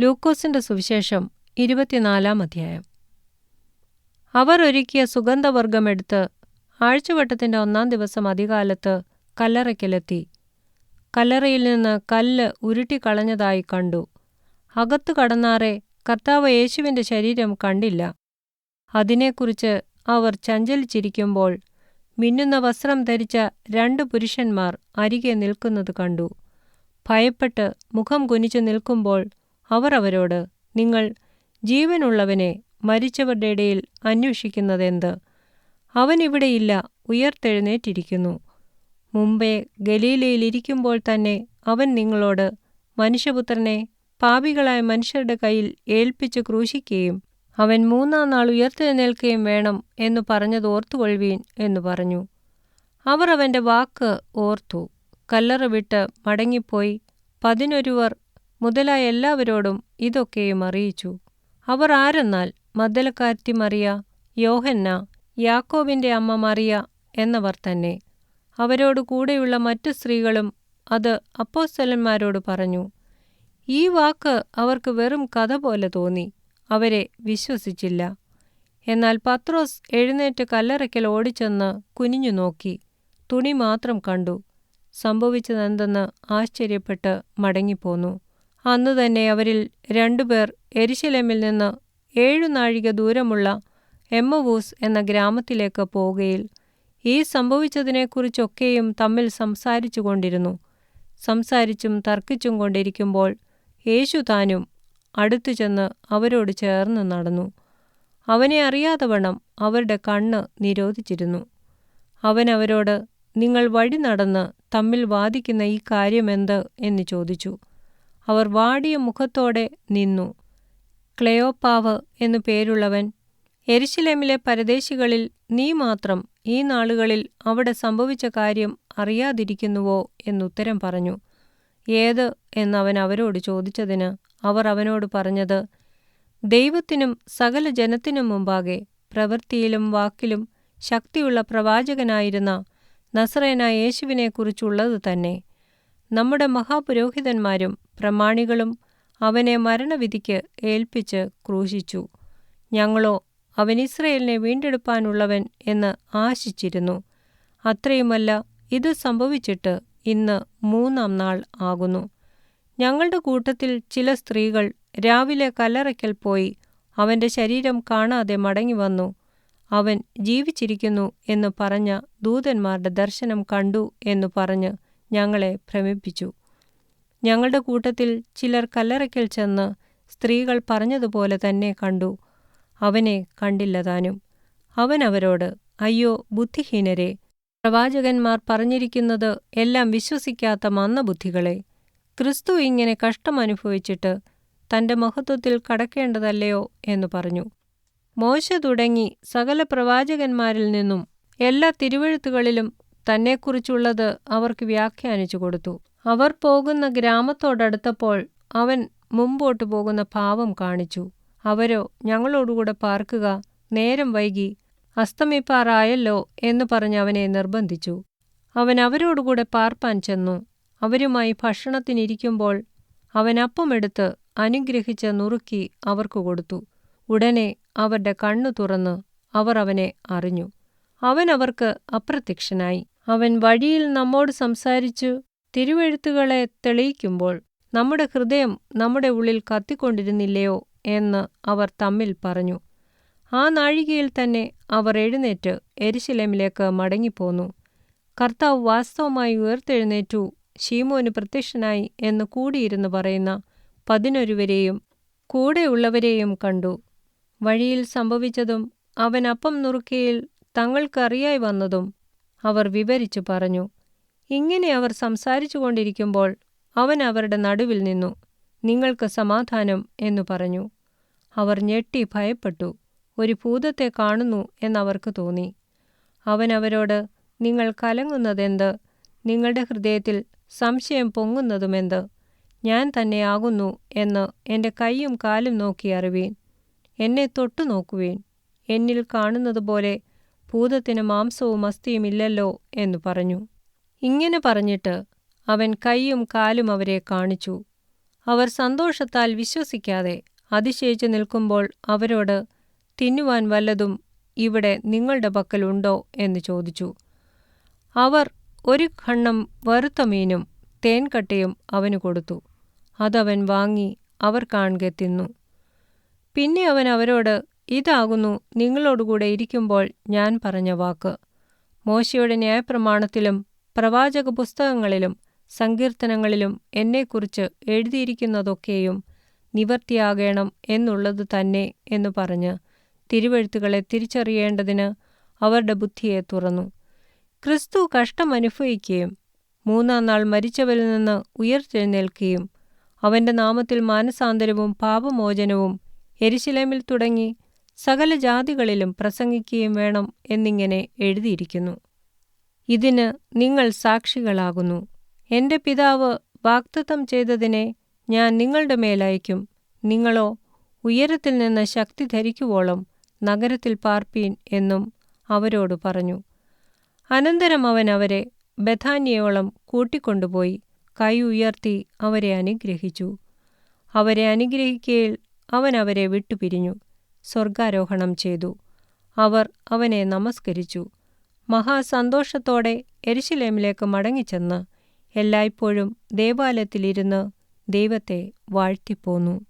ലൂക്കോസിന്റെ സുവിശേഷം ഇരുപത്തിനാലാം അധ്യായം. അവർ ഒരുക്കിയ സുഗന്ധവർഗമെടുത്ത് ആഴ്ചവട്ടത്തിന്റെ ഒന്നാം ദിവസം അധികാലത്ത് കല്ലറയ്ക്കലെത്തി. കല്ലറയിൽ നിന്ന് കല്ല് ഉരുട്ടിക്കളഞ്ഞതായി കണ്ടു. അകത്തു കടന്നാറെ കർത്താവ് യേശുവിന്റെ ശരീരം കണ്ടില്ല. അതിനെക്കുറിച്ച് അവർ ചഞ്ചലിച്ചിരിക്കുമ്പോൾ മിന്നുന്ന വസ്ത്രം ധരിച്ച രണ്ട് പുരുഷന്മാർ അരികെ നിൽക്കുന്നത് കണ്ടു. ഭയപ്പെട്ട് മുഖം കുനിച്ചു നിൽക്കുമ്പോൾ അവർ അവരോട് നിങ്ങൾ ജീവനുള്ളവനെ മരിച്ചവരുടെ ഇടയിൽ അന്വേഷിക്കുന്നതെന്ത്? അവൻ ഇവിടെയില്ല ഉയർത്തെഴുന്നേറ്റിരിക്കുന്നു. മുമ്പേ ഗലീലയിലിരിക്കുമ്പോൾ തന്നെ അവൻ നിങ്ങളോട് മനുഷ്യപുത്രനെ പാപികളായ മനുഷ്യരുടെ കയ്യിൽ ഏൽപ്പിച്ച് ക്രൂശിക്കുകയും അവൻ മൂന്നാം നാൾ ഉയർത്തെഴുന്നേൽക്കുകയും വേണം എന്നു പറഞ്ഞത് ഓർത്തുകൊള്ളുവീൻ എന്നു പറഞ്ഞു. അവർ അവന്റെ വാക്ക് ഓർത്തു. കല്ലറ വിട്ട് മടങ്ങിപ്പോയി പതിനൊരുവർ മുതലായ എല്ലാവരോടും ഇതൊക്കെയും അറിയിച്ചു. അവർ ആരെന്നാൽ മദ്ദലക്കാരത്തി മറിയ യോഹന്ന യാക്കോബിന്റെ അമ്മ മറിയ എന്നവർ തന്നെ. അവരോട് കൂടെയുള്ള മറ്റു സ്ത്രീകളും അത് അപ്പോസ്തലന്മാരോട് പറഞ്ഞു ഈ വാക്ക് അവർക്ക് വെറും കഥ പോലെ തോന്നി അവരെ വിശ്വസിച്ചില്ല. എന്നാൽ പത്രോസ് എഴുന്നേറ്റ് കല്ലറയ്ക്കൽ ഓടിച്ചെന്ന് കുനിഞ്ഞു നോക്കി തുണി മാത്രം കണ്ടു. സംഭവിച്ചതെന്തെന്ന് ആശ്ചര്യപ്പെട്ട് മടങ്ങിപ്പോന്നു. അന്നു തന്നെ അവരിൽ രണ്ടുപേർ എരിശലമിൽ നിന്ന് ഏഴു നാഴിക ദൂരമുള്ള എമ്മവൂസ് എന്ന ഗ്രാമത്തിലേക്ക് പോവുകയിൽ ഈ സംഭവിച്ചതിനെക്കുറിച്ചൊക്കെയും തമ്മിൽ സംസാരിച്ചു കൊണ്ടിരുന്നു. സംസാരിച്ചും തർക്കിച്ചും കൊണ്ടിരിക്കുമ്പോൾ യേശു താനും അടുത്തു ചെന്ന് അവരോട് ചേർന്ന് നടന്നു. അവനെ അറിയാതവണ്ണം അവരുടെ കണ്ണ് നിരോധിച്ചിരുന്നു. അവൻ അവരോട് നിങ്ങൾ വഴി നടന്ന് തമ്മിൽ വാദിക്കുന്ന ഈ കാര്യമെന്ത്? എന്ന് ചോദിച്ചു. അവർ വാടിയ മുഖത്തോടെ നിന്നു. ക്ലെയോപ്പാവ് എന്നു പേരുള്ളവൻ എരിശിലേമിലെ പരദേശികളിൽ നീ മാത്രം ഈ നാളുകളിൽ അവിടെ സംഭവിച്ച കാര്യം അറിയാതിരിക്കുന്നുവോ? എന്നുത്തരം പറഞ്ഞു. ഏത്? എന്നവൻ അവരോട് ചോദിച്ചതിന് അവർ അവനോട് പറഞ്ഞത് ദൈവത്തിനും സകല ജനത്തിനും മുമ്പാകെ പ്രവൃത്തിയിലും വാക്കിലും ശക്തിയുള്ള പ്രവാചകനായിരുന്ന നസ്രേന യേശുവിനെക്കുറിച്ചുള്ളത് തന്നെ. നമ്മുടെ മഹാപുരോഹിതന്മാരും പ്രമാണികളും അവനെ മരണവിധിക്ക് ഏൽപ്പിച്ച് ക്രൂശിച്ചു. ഞങ്ങളോ അവൻ ഇസ്രയേലിനെ വീണ്ടെടുപ്പാനുള്ളവൻ എന്ന് ആശിച്ചിരുന്നു. അത്രയുമല്ല ഇത് സംഭവിച്ചിട്ട് ഇന്ന് മൂന്നാം നാൾ ആകുന്നു. ഞങ്ങളുടെ കൂട്ടത്തിൽ ചില സ്ത്രീകൾ രാവിലെ കല്ലറയ്ക്കൽ പോയി അവന്റെ ശരീരം കാണാതെ മടങ്ങി വന്നു. അവൻ ജീവിച്ചിരിക്കുന്നു എന്ന് പറഞ്ഞ ദൂതന്മാരുടെ ദർശനം കണ്ടു എന്നു പറഞ്ഞ് ഞങ്ങളെ ഭ്രമിപ്പിച്ചു. ഞങ്ങളുടെ കൂട്ടത്തിൽ ചിലർ കല്ലറയ്ക്കൽ ചെന്ന് സ്ത്രീകൾ പറഞ്ഞതുപോലെ തന്നെ കണ്ടു. അവനെ കണ്ടില്ല താനും. അവൻ അവരോട് അയ്യോ ബുദ്ധിഹീനരെ പ്രവാചകന്മാർ പറഞ്ഞിരിക്കുന്നത് എല്ലാം വിശ്വസിക്കാത്ത മന്ദബുദ്ധികളെ. ക്രിസ്തു ഇങ്ങനെ കഷ്ടമനുഭവിച്ചിട്ട് തന്റെ മഹത്വത്തിൽ കടക്കേണ്ടതല്ലയോ? എന്ന് പറഞ്ഞു. മോശ തുടങ്ങി സകല പ്രവാചകന്മാരിൽ നിന്നും എല്ലാ തിരുവഴുത്തുകളിലും തന്നെക്കുറിച്ചുള്ളത് അവർക്ക് വ്യാഖ്യാനിച്ചു കൊടുത്തു. അവർ പോകുന്ന ഗ്രാമത്തോടടുത്തപ്പോൾ അവൻ മുമ്പോട്ടു പോകുന്ന ഭാവം കാണിച്ചു. അവരോ ഞങ്ങളോടുകൂടെ പാർക്കുക. നേരം വൈകി. അസ്തമിപ്പാറായല്ലോ എന്ന് പറഞ്ഞ് അവനെ നിർബന്ധിച്ചു. അവൻ അവരോടുകൂടെ പാർപ്പാൻ ചെന്നു. അവരുമായി ഭക്ഷണത്തിനിരിക്കുമ്പോൾ അവൻ അപ്പമെടുത്ത് അനുഗ്രഹിച്ച് നുറുക്കി അവർക്ക് കൊടുത്തു. ഉടനെ അവരുടെ കണ്ണു തുറന്ന് അവർ അവനെ അറിഞ്ഞു. അവൻ അവർക്ക് അപ്രത്യക്ഷനായി. അവൻ വഴിയിൽ നമ്മോട് സംസാരിച്ചു തിരുവെഴുത്തുകളെ തെളിയിക്കുമ്പോൾ നമ്മുടെ ഹൃദയം നമ്മുടെ ഉള്ളിൽ കത്തിക്കൊണ്ടിരുന്നില്ലയോ? എന്ന് അവർ തമ്മിൽ പറഞ്ഞു. ആ നാഴികയിൽ തന്നെ അവർ എഴുന്നേറ്റ് എരിശിലേമിലേക്ക് മടങ്ങിപ്പോന്നു. കർത്താവ് വാസ്തവമായി ഉയർത്തെഴുന്നേറ്റു ഷീമോന് പ്രത്യക്ഷനായി എന്ന് കൂടിയിരുന്ന് പറയുന്ന പതിനൊരുവരെയും കൂടെയുള്ളവരെയും കണ്ടു. വഴിയിൽ സംഭവിച്ചതും അവൻ അപ്പം നുറുക്കിയിൽ തങ്ങൾക്കറിയായി വന്നതും അവർ വിവരിച്ചു പറഞ്ഞു ഇങ്ങനെ അവർ സംസാരിച്ചു കൊണ്ടിരിക്കുമ്പോൾ അവൻ അവരുടെ നടുവിൽ നിന്നു നിങ്ങൾക്ക് സമാധാനം എന്നു പറഞ്ഞു. അവർ ഞെട്ടി ഭയപ്പെട്ടു ഒരു ഭൂതത്തെ കാണുന്നു എന്നവർക്ക് തോന്നി. അവൻ അവരോട് നിങ്ങൾ കലങ്ങുന്നതെന്ത്? നിങ്ങളുടെ ഹൃദയത്തിൽ സംശയം പൊങ്ങുന്നതുമെന്ത്? ഞാൻ തന്നെയാകുന്നു എന്ന് എന്റെ കൈയും കാലും നോക്കി അറിവീൻ എന്നെ തൊട്ടു നോക്കുവീൻ. എന്നിൽ കാണുന്നതുപോലെ ഭൂതത്തിന് മാംസവും അസ്ഥിയും ഇല്ലല്ലോ എന്നു പറഞ്ഞു. ഇങ്ങനെ പറഞ്ഞിട്ട് അവൻ കൈയും കാലും അവരെ കാണിച്ചു. അവർ സന്തോഷത്താൽ വിശ്വസിക്കാതെ അതിശയിച്ചു നിൽക്കുമ്പോൾ അവരോട് തിന്നുവാൻ വല്ലതും ഇവിടെ നിങ്ങളുടെ പക്കലുണ്ടോ എന്ന് ചോദിച്ചു. അവർ ഒരു ഖണ്ണം വറുത്ത മീനും തേൻകട്ടയും അവന് കൊടുത്തു. അതവൻ വാങ്ങി അവർ കാണുക തിന്നു. പിന്നെ അവൻ അവരോട് ഇതാകുന്നു നിങ്ങളോടുകൂടെ ഇരിക്കുമ്പോൾ ഞാൻ പറഞ്ഞ വാക്ക്. മോശയുടെ ന്യായപ്രമാണത്തിലും പ്രവാചക പുസ്തകങ്ങളിലും സങ്കീർത്തനങ്ങളിലും എന്നെക്കുറിച്ച് എഴുതിയിരിക്കുന്നതൊക്കെയും നിവർത്തിയാകേണം എന്നുള്ളത് തന്നെ എന്ന് പറഞ്ഞ് തിരുവഴുത്തുകളെ തിരിച്ചറിയേണ്ടതിന് അവരുടെ ബുദ്ധിയെ തുറന്നു. ക്രിസ്തു കഷ്ടമനുഭവിക്കുകയും മൂന്നാം നാൾ മരിച്ചവരിൽ നിന്ന് ഉയർത്തെഴുന്നേൽക്കുകയും അവന്റെ നാമത്തിൽ മാനസാന്തരവും പാപമോചനവും എരിശിലേമിൽ തുടങ്ങി സകല ജാതികളിലും പ്രസംഗിക്കുകയും വേണം എന്നിങ്ങനെ എഴുതിയിരിക്കുന്നു. ഇതിന് നിങ്ങൾ സാക്ഷികളാകുന്നു. എന്റെ പിതാവ് വാക്തത്വം ചെയ്തതിനെ ഞാൻ നിങ്ങളുടെ മേലയക്കും നിങ്ങളോ ഉയരത്തിൽ നിന്ന് ശക്തി ധരിക്കുവോളം നഗരത്തിൽ പാർപ്പീൻ എന്നും അവരോട് പറഞ്ഞു. അനന്തരം അവൻ അവരെ ബഥാന്യയോളം കൂട്ടിക്കൊണ്ടുപോയി കൈ ഉയർത്തി അവരെ അനുഗ്രഹിച്ചു. അവരെ അനുഗ്രഹിക്കയിൽ അവൻ അവരെ വിട്ടുപിരിഞ്ഞു. സ്വർഗാരോഹണം ചെയ്തു. അവർ അവനെ നമസ്കരിച്ചു. മഹാസന്തോഷത്തോടെ എരിശിലേമിലേക്ക് മടങ്ങിച്ചെന്ന് എല്ലായ്പ്പോഴും ദേവാലയത്തിലിരുന്ന് ദൈവത്തെ വാഴ്ത്തിപ്പോന്നു.